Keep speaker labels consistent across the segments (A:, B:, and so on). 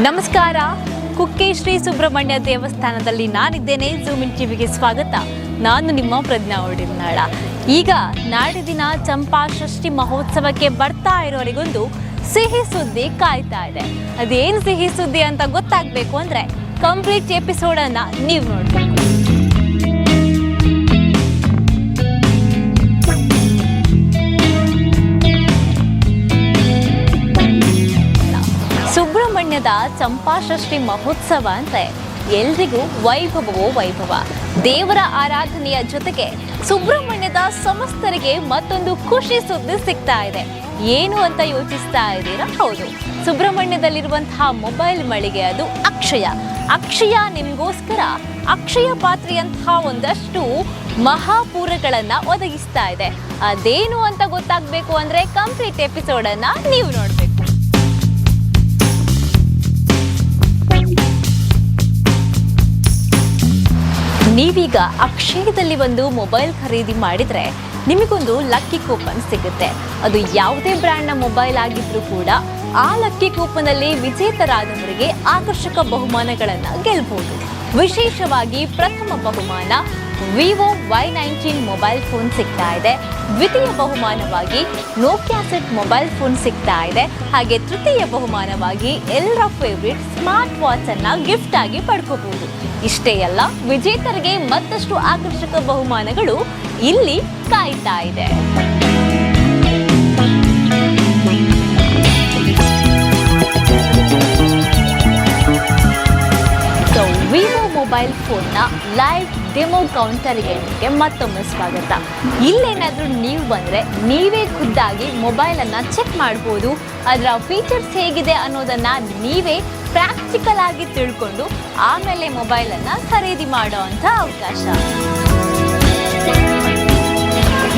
A: ನಮಸ್ಕಾರ. ಕುಕ್ಕೆ ಶ್ರೀ ಸುಬ್ರಹ್ಮಣ್ಯ ದೇವಸ್ಥಾನದಲ್ಲಿ ನಾನಿದ್ದೇನೆ. ಜೂಮಿನ್ ಟಿವಿಗೆ ಸ್ವಾಗತ. ನಾನು ನಿಮ್ಮ ಪ್ರಜ್ಞಾ ಒಡಿನಾಳ ಈಗ ನಾಡಿದಿನ ಚಂಪಾ ಷಷ್ಠಿ ಮಹೋತ್ಸವಕ್ಕೆ ಬರ್ತಾ ಇರೋರಿಗೊಂದು ಸಿಹಿ ಸುದ್ದಿ ಕಾಯ್ತಾ ಇದೆ. ಅದೇನು ಸಿಹಿ ಸುದ್ದಿ ಅಂತ ಗೊತ್ತಾಗಬೇಕು ಅಂದ್ರೆ ಕಂಪ್ಲೀಟ್ ಎಪಿಸೋಡ್ ಅನ್ನ ನೀವು ನೋಡ್ಬೇಕು. ಸುಬ್ರಹ್ಮಣ್ಯದ ಚಂಪಾಷಷ್ಠಿ ಮಹೋತ್ಸವ ಅಂದ್ರೆ ಎಲ್ರಿಗೂ ವೈಭವವೋ ವೈಭವ. ದೇವರ ಆರಾಧನೆಯ ಜೊತೆಗೆ ಸುಬ್ರಹ್ಮಣ್ಯದ ಸಮಸ್ತರಿಗೆ ಮತ್ತೊಂದು ಖುಷಿ ಸುದ್ದಿ ಸಿಗ್ತಾ ಇದೆ. ಏನು ಅಂತ ಯೋಚಿಸ್ತಾ ಇದ್ದೀರಾ? ಹೌದು. ಸುಬ್ರಹ್ಮಣ್ಯದಲ್ಲಿರುವಂತಹ ಮೊಬೈಲ್ ಮಳಿಗೆ ಅದು ಅಕ್ಷಯ. ಅಕ್ಷಯ ನಿಮ್ಗೋಸ್ಕರ ಅಕ್ಷಯ ಪಾತ್ರೆಯಂತಹ ಒಂದಷ್ಟು ಮಹಾಪೂರಗಳನ್ನ ಒದಗಿಸ್ತಾ ಇದೆ. ಅದೇನು ಅಂತ ಗೊತ್ತಾಗ್ಬೇಕು ಅಂದ್ರೆ ಕಂಪ್ಲೀಟ್ ಎಪಿಸೋಡ್ ಅನ್ನ ನೀವು ನೋಡ್ಬೇಕು. ನೀವೀಗ ಅಕ್ಷಯದಲ್ಲಿ ಒಂದು ಮೊಬೈಲ್ ಖರೀದಿ ಮಾಡಿದರೆ ನಿಮಗೊಂದು ಲಕ್ಕಿ ಕೂಪನ್ ಸಿಗುತ್ತೆ. ಅದು ಯಾವುದೇ ಬ್ರ್ಯಾಂಡ್ನ ಮೊಬೈಲ್ ಆಗಿದ್ರೂ ಕೂಡ ಆ ಲಕ್ಕಿ ಕೂಪನಲ್ಲಿ ವಿಜೇತರಾದವರಿಗೆ ಆಕರ್ಷಕ ಬಹುಮಾನಗಳನ್ನು ಗೆಲ್ಲಬಹುದು ವಿಶೇಷವಾಗಿ ಪ್ರಥಮ ಬಹುಮಾನ Vivo Y nineteen mobile phone ಸಿಗ್ತಾ ಇದೆ. ದ್ವಿತೀಯ ಬಹುಮಾನವಾಗಿ ನೋಕಿಯಾ ಸೆಟ್ ಮೊಬೈಲ್ ಫೋನ್ ಸಿಗ್ತಾ ಇದೆ. ಹಾಗೆ ತೃತೀಯ ಬಹುಮಾನವಾಗಿ ಎಲ್ಲರ ಫೇವ್ರೆಟ್ ಸ್ಮಾರ್ಟ್ ವಾಚ್ ಅನ್ನ ಗಿಫ್ಟ್ ಆಗಿ ಪಡ್ಕೋಬಹುದು. ಇಷ್ಟೇ ಅಲ್ಲ, ವಿಜೇತರಿಗೆ ಮತ್ತಷ್ಟು ಆಕರ್ಷಕ ಬಹುಮಾನಗಳು ಇಲ್ಲಿ ಕಾಯ್ತಾ ಇದೆ. ಮೊಬೈಲ್ ಫೋನ್ನ ಲೈವ್ ಡೆಮೋ ಕೌಂಟರ್ಗೆ ಮತ್ತೊಮ್ಮೆ ಸ್ವಾಗತ. ಇಲ್ಲೇನಾದರೂ ನೀವು ಬಂದರೆ ನೀವೇ ಖುದ್ದಾಗಿ ಮೊಬೈಲನ್ನು ಚೆಕ್ ಮಾಡ್ಬೋದು. ಅದರ ಫೀಚರ್ಸ್ ಹೇಗಿದೆ ಅನ್ನೋದನ್ನು ನೀವೇ ಪ್ರಾಕ್ಟಿಕಲ್ ಆಗಿ ತಿಳ್ಕೊಂಡು ಆಮೇಲೆ ಮೊಬೈಲನ್ನು ಖರೀದಿ ಮಾಡೋ ಅಂಥ ಅವಕಾಶ.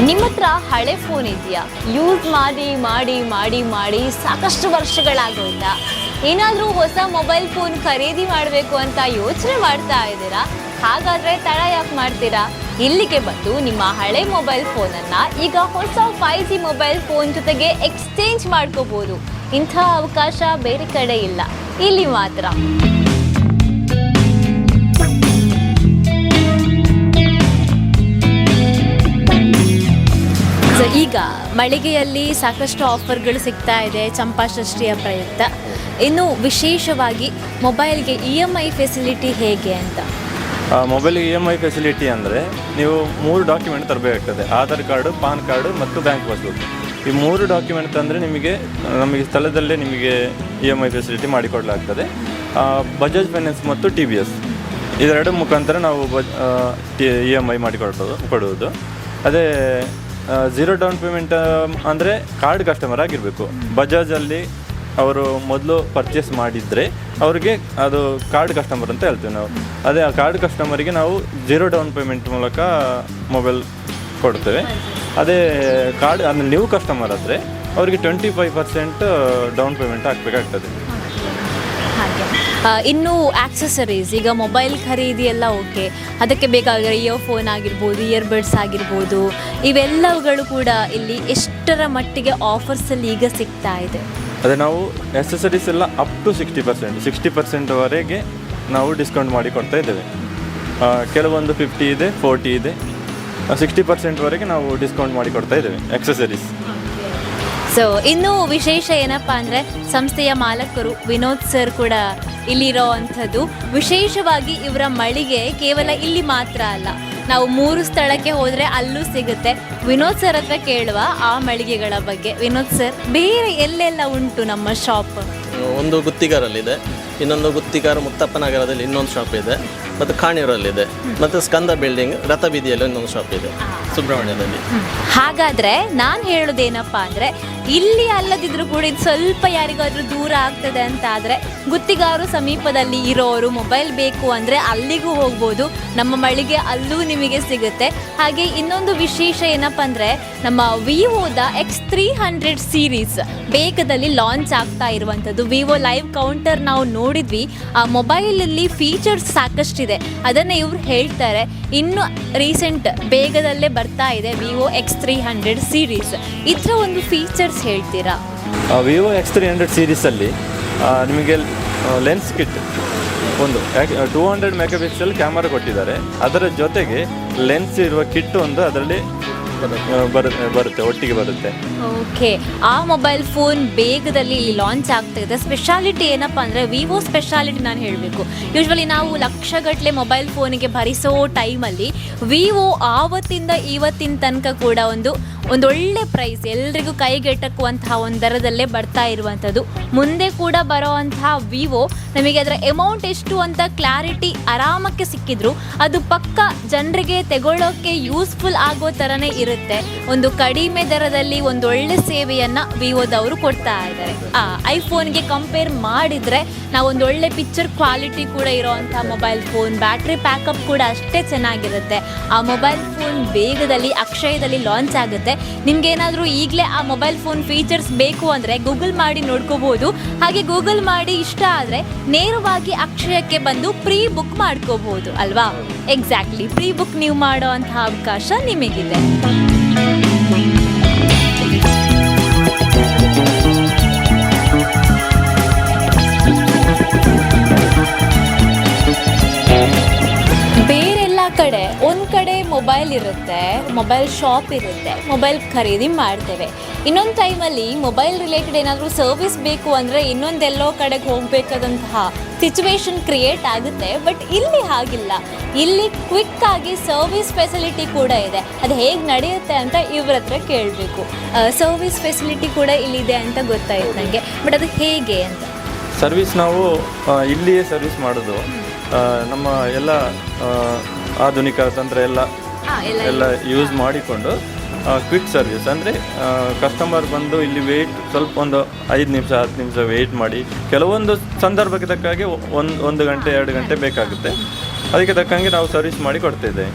A: ನಿಮ್ಮ ಹತ್ರ ಹಳೆ ಫೋನ್ ಇದೆಯಾ? ಯೂಸ್ ಮಾಡಿ ಮಾಡಿ ಮಾಡಿ ಮಾಡಿ ಸಾಕಷ್ಟು ವರ್ಷಗಳಾಗೋಯ್ತಾ? ಏನಾದರೂ ಹೊಸ ಮೊಬೈಲ್ ಫೋನ್ ಖರೀದಿ ಮಾಡಬೇಕು ಅಂತ ಯೋಚನೆ ಮಾಡ್ತಾ ಇದ್ದೀರಾ? ಹಾಗಾದರೆ ತಡ ಯಾಕೆ ಮಾಡ್ತೀರಾ? ಇಲ್ಲಿಗೆ ಬಂದು ನಿಮ್ಮ ಹಳೆ ಮೊಬೈಲ್ ಫೋನನ್ನು ಈಗ ಹೊಸ ಫೈವ್ ಜಿ ಮೊಬೈಲ್ ಫೋನ್ ಜೊತೆಗೆ ಎಕ್ಸ್ಚೇಂಜ್ ಮಾಡ್ಕೋಬೋದು. ಇಂಥ ಅವಕಾಶ ಬೇರೆ ಕಡೆ ಇಲ್ಲ. ಇಲ್ಲಿ ಮಾತ್ರ. ಈಗ ಮಳಿಗೆಯಲ್ಲಿ ಸಾಕಷ್ಟು ಆಫರ್ಗಳು ಸಿಗ್ತಾ ಇದೆ. ಚಂಪಾಷಷ್ಠಿಯ ಪ್ರಯುಕ್ತ. ಇನ್ನು ವಿಶೇಷವಾಗಿ ಮೊಬೈಲ್ಗೆ ಇ ಎಂ ಐ ಫೆಸಿಲಿಟಿ ಹೇಗೆ ಅಂತ?
B: Mobile E M I facility ಅಂದರೆ ನೀವು ಮೂರು ಡಾಕ್ಯುಮೆಂಟ್ ತರಬೇಕಾಗ್ತದೆ. ಆಧಾರ್ ಕಾರ್ಡು, ಪಾನ್ ಕಾರ್ಡು ಮತ್ತು ಬ್ಯಾಂಕ್ ಪಾಸ್ಬುಕ್ ಈ ಮೂರು ಡಾಕ್ಯುಮೆಂಟ್ ತಂದರೆ ನಿಮಗೆ, ನಮಗೆ ಸ್ಥಳದಲ್ಲೇ ನಿಮಗೆ ಇ ಎಂ ಐ ಫೆಸಿಲಿಟಿ ಮಾಡಿಕೊಡಲಾಗ್ತದೆ. ಬಜಾಜ್ ಫೈನಾನ್ಸ್ ಮತ್ತು ಟಿ ಬಿ ಎಸ್ ಇದೆರಡು ಮುಖಾಂತರ ನಾವು ಬಜ್ ಇ ಎಂ ಐ ಮಾಡಿಕೊಡೋದು ಕೊಡುವುದು. ಅದೇ ಝೀರೋ ಡೌನ್ ಪೇಮೆಂಟ್ ಅಂದರೆ ಕಾರ್ಡ್ ಕಸ್ಟಮರ್ ಆಗಿರಬೇಕು. ಬಜಾಜಲ್ಲಿ ಅವರು ಮೊದಲು ಪರ್ಚೇಸ್ ಮಾಡಿದರೆ ಅವರಿಗೆ ಅದು ಕಾರ್ಡ್ ಕಸ್ಟಮರ್ ಅಂತ ಹೇಳ್ತೀವಿ ನಾವು. ಅದೇ ಆ ಕಾರ್ಡ್ ಕಸ್ಟಮರಿಗೆ ನಾವು ಜೀರೋ ಡೌನ್ ಪೇಮೆಂಟ್ ಮೂಲಕ ಮೊಬೈಲ್ ಕೊಡ್ತೇವೆ. ಅದೇ ಕಾರ್ಡ್ ಅಂದರೆ ನ್ಯೂ ಕಸ್ಟಮರ್ ಆದರೆ ಅವರಿಗೆ twenty five percent down payment ಹಾಕಬೇಕಾಗ್ತದೆ.
A: ಇನ್ನು ಆಕ್ಸೆಸರೀಸ್ ಈಗ ಮೊಬೈಲ್ ಖರೀದಿ ಎಲ್ಲ ಓಕೆ ಅದಕ್ಕೆ ಬೇಕಾಗಿರೋ ಇಯರ್ಫೋನ್ ಆಗಿರ್ಬೋದು ಇಯರ್ಬಡ್ಸ್ ಆಗಿರ್ಬೋದು, ಇವೆಲ್ಲವುಗಳು ಕೂಡ ಇಲ್ಲಿ ಎಷ್ಟರ ಮಟ್ಟಿಗೆ ಆಫರ್ಸಲ್ಲಿ ಈಗ ಸಿಗ್ತಾ ಇದೆ.
B: ಅದೇ ನಾವು ಎಸೆಸರೀಸ್ ಎಲ್ಲ up to sixty percent sixty ಪರ್ಸೆಂಟ್ವರೆಗೆ ನಾವು ಡಿಸ್ಕೌಂಟ್ ಮಾಡಿ ಕೊಡ್ತಾ ಇದ್ದೇವೆ. ಕೆಲವೊಂದು ಫಿಫ್ಟಿ ಇದೆ ಫೋರ್ಟಿ ಇದೆ ಸಿಕ್ಸ್ಟಿ ಪರ್ಸೆಂಟ್ವರೆಗೆ ನಾವು ಡಿಸ್ಕೌಂಟ್ ಮಾಡಿ ಕೊಡ್ತಾ ಇದ್ದೇವೆ ಎಕ್ಸೆಸರೀಸ್
A: ಸೊ ಇನ್ನೂ ವಿಶೇಷ ಏನಪ್ಪ ಅಂದರೆ ಸಂಸ್ಥೆಯ ಮಾಲಕರು ವಿನೋದ್ ಸರ್ ಕೂಡ ಇಲ್ಲಿರೋ ಅಂಥದ್ದು. ವಿಶೇಷವಾಗಿ ಇವರ ಮಳಿಗೆ ಕೇವಲ ಇಲ್ಲಿ ಮಾತ್ರ ಅಲ್ಲ. ನಾವು ಮೂರು ಸ್ಥಳಕ್ಕೆ ಹೋದ್ರೆ ಅಲ್ಲೂ ಸಿಗುತ್ತೆ. ವಿನೋದ್ ಸರ್ ಹತ್ರ ಕೇಳುವ ಆ ಮಳಿಗೆಗಳ ಬಗ್ಗೆ. ವಿನೋದ್ ಸರ್, ಬೇರೆ ಎಲ್ಲೆಲ್ಲ ಉಂಟು ನಮ್ಮ ಶಾಪ್
C: ಒಂದು ಗುತ್ತಿಗಾರಲ್ಲಿದೆ. ಇನ್ನೊಂದು ಗುತ್ತಿಗಾರ ಮುತ್ತಪ್ಪ ನಗರದಲ್ಲಿ ಇನ್ನೊಂದು ಶಾಪ್ ಇದೆ. ಮತ್ತು ಇದೆ ಮತ್ತು ಸ್ಕಂದ ಬಿಲ್ಡಿಂಗ್ ರಥ ಬೀದಿಯಲ್ಲಿ ಇನ್ನೊಂದು ಶಾಪ್ ಇದೆ ಸುಬ್ರಹ್ಮಣ್ಯದಲ್ಲಿ.
A: ಹಾಗಾದ್ರೆ ನಾನು ಹೇಳೋದೇನಪ್ಪ ಅಂದ್ರೆ ಇಲ್ಲಿ ಅಲ್ಲದಿದ್ರು ಕೂಡ ಇದು ಸ್ವಲ್ಪ ಯಾರಿಗಾದ್ರೂ ದೂರ ಆಗ್ತದೆ ಅಂತ ಆದ್ರೆ ಗುತ್ತಿಗಾರು ಸಮೀಪದಲ್ಲಿ ಇರೋರು ಮೊಬೈಲ್ ಬೇಕು ಅಂದ್ರೆ ಅಲ್ಲಿಗೂ ಹೋಗ್ಬೋದು. ನಮ್ಮ ಮಳಿಗೆ ಅಲ್ಲೂ ನಿಮಗೆ ಸಿಗುತ್ತೆ. ಹಾಗೆ ಇನ್ನೊಂದು ವಿಶೇಷ ಏನಪ್ಪ ಅಂದ್ರೆ ನಮ್ಮ ವಿವೋದ ಎಕ್ಸ್ ತ್ರೀ ಹಂಡ್ರೆಡ್ ಸೀರೀಸ್ ಬೇಗದಲ್ಲಿ ಲಾಂಚ್ ಆಗ್ತಾ ಇರುವಂಥದ್ದು. ವಿವೋ ಲೈವ್ ಕೌಂಟರ್ ನಾವು ನೋಡಿದ್ವಿ. ಆ ಮೊಬೈಲಲ್ಲಿ ಫೀಚರ್ಸ್ ಸಾಕಷ್ಟಿದೆ. ಅದನ್ನು ಇವ್ರು ಹೇಳ್ತಾರೆ. ಇನ್ನು ರೀಸೆಂಟ್ ಬೇಗದಲ್ಲೇ ಬರ್ತಾ ಇದೆ Vivo X three hundred series ಇದರ ಒಂದು ಫೀಚರ್ಸ್ ಹೇಳ್ತೀರಾ?
B: ವಿವೋ ಎಕ್ಸ್ ತ್ರೀ ಹಂಡ್ರೆಡ್ ಸೀರೀಸಲ್ಲಿ ನಿಮಗೆ ಲೆನ್ಸ್ ಕಿಟ್ ಒಂದು two hundred mega pixel camera ಕೊಟ್ಟಿದ್ದಾರೆ. ಅದರ ಜೊತೆಗೆ ಲೆನ್ಸ್ ಇರುವ ಕಿಟ್ ಒಂದು, ಅದರಲ್ಲಿ ಆ, ಬರುತ್ತೆ ಒಟ್ಟಿಗೆ ಬರುತ್ತೆ.
A: ಓಕೆ ಆ ಮೊಬೈಲ್ ಫೋನ್ ಬೇಗದಲ್ಲಿ ಇಲ್ಲಿ ಲಾಂಚ್ ಆಗ್ತಾ ಇದೆ. ಸ್ಪೆಷಾಲಿಟಿ ಏನಪ್ಪ ಅಂದ್ರೆ ವಿವೋ ಸ್ಪೆಷಾಲಿಟಿ ನಾನು ಹೇಳಬೇಕು. ಯೂಶ್ವಲಿ ನಾವು ಲಕ್ಷಗಟ್ಟಲೆ ಮೊಬೈಲ್ ಫೋನಿಗೆ ಭರಿಸೋ ಟೈಮಲ್ಲಿ ವಿವೋ ಆವತ್ತಿಂದ ಇವತ್ತಿನ ತನಕ ಕೂಡ ಒಂದು ಒಂದೊಳ್ಳೆ ಪ್ರೈಸ್ ಎಲ್ರಿಗೂ ಕೈಗೆಟಕುವಂತಹ ಒಂದು ದರದಲ್ಲೇ ಬರ್ತಾ ಇರುವಂಥದ್ದು. ಮುಂದೆ ಕೂಡ ಬರೋವಂತಹ ವಿವೋ ನಮಗೆ ಅದರ ಅಮೌಂಟ್ ಎಷ್ಟು ಅಂತ ಕ್ಲಾರಿಟಿ ಆರಾಮಕ್ಕೆ ಸಿಕ್ಕಿದ್ರು. ಅದು ಪಕ್ಕ ಜನರಿಗೆ ತಗೊಳ್ಳೋಕೆ ಯೂಸ್ಫುಲ್ ಆಗೋ ಥರನೇ ಇರುತ್ತೆ. ಒಂದು ಕಡಿಮೆ ದರದಲ್ಲಿ ಒಂದು ಒಳ್ಳೆ ಸೇವೆಯನ್ನು ವಿವೋದವರು ಕೊಡ್ತಾ ಇದ್ದಾರೆ. ಆ ಐಫೋನ್ಗೆ ಕಂಪೇರ್ ಮಾಡಿದರೆ ನಾವು ಒಳ್ಳೆ ಪಿಕ್ಚರ್ ಕ್ವಾಲಿಟಿ ಕೂಡ ಇರೋವಂಥ ಮೊಬೈಲ್ ಫೋನ್ ಬ್ಯಾಟ್ರಿ ಪ್ಯಾಕಪ್ ಕೂಡ ಅಷ್ಟೇ ಚೆನ್ನಾಗಿರುತ್ತೆ. ಆ ಮೊಬೈಲ್ ಫೋನ್ ಬೇಗದಲ್ಲಿ, ಅಕ್ಷಯದಲ್ಲಿ ಲಾಂಚ್ ಆಗುತ್ತೆ. ನಿಮ್ಗೆ ಏನಾದರೂ ಈಗಲೇ ಆ ಮೊಬೈಲ್ ಫೋನ್ ಫೀಚರ್ಸ್ ಬೇಕು ಅಂದರೆ ಗೂಗಲ್ ಮಾಡಿ ನೋಡ್ಕೋಬಹುದು ಹಾಗೆ ಗೂಗಲ್ ಮಾಡಿ ಇಷ್ಟ ಆದರೆ ನೇರವಾಗಿ ಅಕ್ಷಯಕ್ಕೆ ಬಂದು ಪ್ರೀ ಬುಕ್ ಮಾಡ್ಕೋಬಹುದು ಅಲ್ವಾ? ಎಕ್ಸಾಕ್ಟ್ಲಿ ಪ್ರೀ ಬುಕ್ ನೀವು ಮಾಡೋ ಅಂತಹ ಅವಕಾಶ ನಿಮಗಿದೆ. ಬೇರೆಲ್ಲ ಕಡೆ ಒಂದು ಕಡೆ ಮೊಬೈಲ್ ಇರುತ್ತೆ. ಮೊಬೈಲ್ ಶಾಪ್ ಇರುತ್ತೆ. ಮೊಬೈಲ್ ಖರೀದಿ ಮಾಡ್ತೇವೆ. ಇನ್ನೊಂದು ಟೈಮಲ್ಲಿ ಮೊಬೈಲ್ ರಿಲೇಟೆಡ್ ಏನಾದರೂ ಸರ್ವಿಸ್ ಬೇಕು ಅಂದರೆ ಇನ್ನೊಂದೆಲ್ಲೋ ಕಡೆಗೆ ಹೋಗಬೇಕಾದಂತಹ ಸಿಚುವೇಶನ್ ಕ್ರಿಯೇಟ್ ಆಗುತ್ತೆ. ಬಟ್ ಇಲ್ಲಿ ಹಾಗಿಲ್ಲ. ಇಲ್ಲಿ ಕ್ವಿಕ್ ಆಗಿ ಸರ್ವಿಸ್ ಫೆಸಿಲಿಟಿ ಕೂಡ ಇದೆ. ಅದು ಹೇಗೆ ನಡೆಯುತ್ತೆ ಅಂತ ಇವ್ರ ಹತ್ರ ಕೇಳಬೇಕು. ಸರ್ವಿಸ್ ಫೆಸಿಲಿಟಿ ಕೂಡ ಇಲ್ಲಿದೆ ಅಂತ ಗೊತ್ತಾಯಿತು ನನಗೆ ಬಟ್ ಅದು ಹೇಗೆ ಅಂತ.
B: ಸರ್ವಿಸ್ ನಾವು ಇಲ್ಲಿಯೇ ಸರ್ವಿಸ್ ಮಾಡೋದು. ನಮ್ಮ ಎಲ್ಲ ಆಧುನಿಕ ತಂತ್ರ ಎಲ್ಲ ಎಲ್ಲ ಯೂಸ್ ಮಾಡಿಕೊಂಡು ಕ್ವಿಕ್ ಸರ್ವಿಸ್ ಅಂದರೆ ಕಸ್ಟಮರ್ ಬಂದು ಇಲ್ಲಿ ವೆಯ್ಟ್ ಸ್ವಲ್ಪ ಒಂದು ಐದು ನಿಮಿಷ ಹತ್ತು ನಿಮಿಷ ವೆಯ್ಟ್ ಮಾಡಿ. ಕೆಲವೊಂದು ಸಂದರ್ಭಕ್ಕೆ ತಕ್ಕಾಗಿ ಒಂದು ಒಂದು ಗಂಟೆ ಎರಡು ಗಂಟೆ ಬೇಕಾಗುತ್ತೆ. ಅದಕ್ಕೆ ತಕ್ಕಂಗೆ ನಾವು ಸರ್ವಿಸ್ ಮಾಡಿ ಕೊಡ್ತಿದ್ದೇವೆ.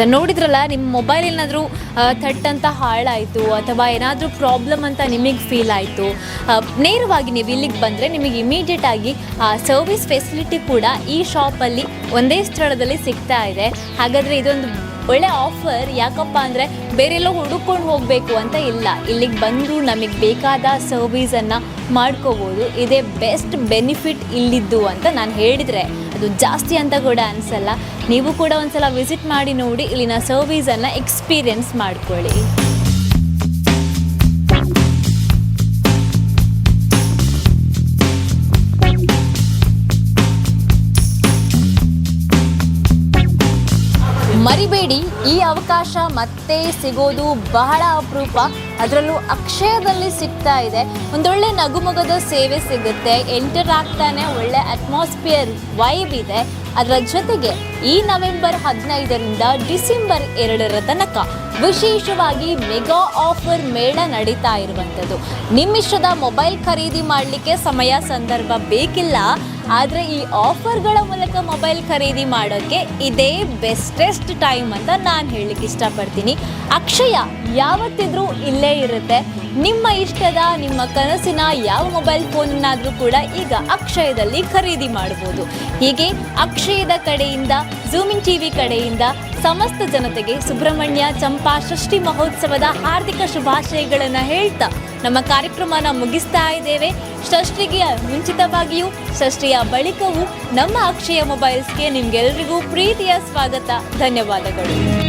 A: ಸರ್, ನೋಡಿದ್ರಲ್ಲ ನಿಮ್ಮ ಮೊಬೈಲ್ ಏನಾದರೂ ಥಟ್ ಅಂತ ಹಾಳಾಯಿತು, ಅಥವಾ ಏನಾದರೂ ಪ್ರಾಬ್ಲಮ್ ಅಂತ ನಿಮಗೆ ಫೀಲ್ ಆಯಿತು ನೇರವಾಗಿ ನೀವು ಇಲ್ಲಿಗೆ ಬಂದರೆ ನಿಮಗೆ ಇಮಿಡಿಯೇಟ್ ಆಗಿ ಸರ್ವಿಸ್ ಫೆಸಿಲಿಟಿ ಕೂಡ ಈ ಶಾಪಲ್ಲಿ ಒಂದೇ ಸ್ಥಳದಲ್ಲಿ ಸಿಗ್ತಾ ಇದೆ. ಹಾಗಾದರೆ ಇದೊಂದು ಒಳ್ಳೆ ಆಫರ್ ಯಾಕಪ್ಪ ಅಂದರೆ ಬೇರೆಲ್ಲೋ ಹುಡುಕೊಂಡು ಹೋಗಬೇಕು ಅಂತ ಇಲ್ಲ. ಇಲ್ಲಿಗೆ ಬಂದು ನಮಗೆ ಬೇಕಾದ ಸರ್ವೀಸನ್ನು ಮಾಡ್ಕೋಬೋದು. ಇದೇ ಬೆಸ್ಟ್ ಬೆನಿಫಿಟ್ ಇಲ್ಲಿದ್ದು ಅಂತ ನಾನು ಹೇಳಿದರೆ. ಅದು ಜಾಸ್ತಿ ಅಂತ ಕೂಡ ಅನಿಸಲ್ಲ. ನೀವು ಕೂಡ ಒಂದ್ಸಲ ವಿಸಿಟ್ ಮಾಡಿ ನೋಡಿ ಇಲ್ಲಿನ ಸರ್ವೀಸನ್ನು ಎಕ್ಸ್ಪೀರಿಯನ್ಸ್ ಮಾಡ್ಕೊಳ್ಳಿ. ಮರಿಬೇಡಿ. ಈ ಅವಕಾಶ ಮತ್ತೆ ಸಿಗೋದು ಬಹಳ ಅಪರೂಪ. ಅದರಲ್ಲೂ ಅಕ್ಷಯದಲ್ಲಿ ಸಿಗ್ತಾ ಇದೆ. ಒಂದೊಳ್ಳೆ ನಗುಮೊಗದ ಸೇವೆ ಸಿಗುತ್ತೆ. ಎಂಟರ್ ಆಗ್ತಾನೆ ಒಳ್ಳೆ ಅಟ್ಮಾಸ್ಫಿಯರ್ ವೈಬ್ ಇದೆ. ಅದರ ಜೊತೆಗೆ ಈ ನವೆಂಬರ್ ಹದಿನೈದರಿಂದ ಡಿಸೆಂಬರ್ ಎರಡರ ತನಕ ವಿಶೇಷವಾಗಿ ಮೆಗಾ ಆಫರ್ ಮೇಳ ನಡೀತಾ ಇರುವಂಥದ್ದು. ನಿಮ್ಮಿಷ್ಟದ ಮೊಬೈಲ್ ಖರೀದಿ ಮಾಡಲಿಕ್ಕೆ ಸಮಯ, ಸಂದರ್ಭ ಬೇಕಿಲ್ಲ. ಆದರೆ ಈ ಆಫರ್ಗಳ ಮೂಲಕ ಮೊಬೈಲ್ ಖರೀದಿ ಮಾಡೋಕ್ಕೆ ಇದೇ ಬೆಸ್ಟೆಸ್ಟ್ ಟೈಮ್ ಅಂತ ನಾನು ಹೇಳಲಿಕ್ಕೆ ಇಷ್ಟಪಡ್ತೀನಿ. ಅಕ್ಷಯ, ಯಾವತ್ತಿದ್ರೂ ಇಲ್ಲೇ ಇರುತ್ತೆ. ನಿಮ್ಮ ಇಷ್ಟದ, ನಿಮ್ಮ ಕನಸಿನ ಯಾವ ಮೊಬೈಲ್ ಫೋನನ್ನಾದರೂ ಕೂಡ ಈಗ ಅಕ್ಷಯದಲ್ಲಿ ಖರೀದಿ ಮಾಡ್ಬೋದು. ಹೀಗೆ ಅಕ್ಷಯದ ಕಡೆಯಿಂದ ಝೂಮಿಂಗ್ ಟಿವಿ ಕಡೆಯಿಂದ ಸಮಸ್ತ ಜನತೆಗೆ ಸುಬ್ರಹ್ಮಣ್ಯ ಚಂಪಾ ಷಷ್ಠಿ ಮಹೋತ್ಸವದ ಹಾರ್ದಿಕ ಶುಭಾಶಯಗಳನ್ನು ಹೇಳ್ತಾ ನಮ್ಮ ಕಾರ್ಯಕ್ರಮನ ಮುಗಿಸ್ತಾ ಇದ್ದೇವೆ. ಷಷ್ಠಿಗೆ ಮುಂಚಿತವಾಗಿಯೂ ಷಷ್ಠಿಯ ಬಳಿಕವೂ ನಮ್ಮ ಅಕ್ಷಯ ಮೊಬೈಲ್ಸ್ಗೆ ನಿಮ್ಗೆಲ್ರಿಗೂ ಪ್ರೀತಿಯ ಸ್ವಾಗತ. ಧನ್ಯವಾದಗಳು.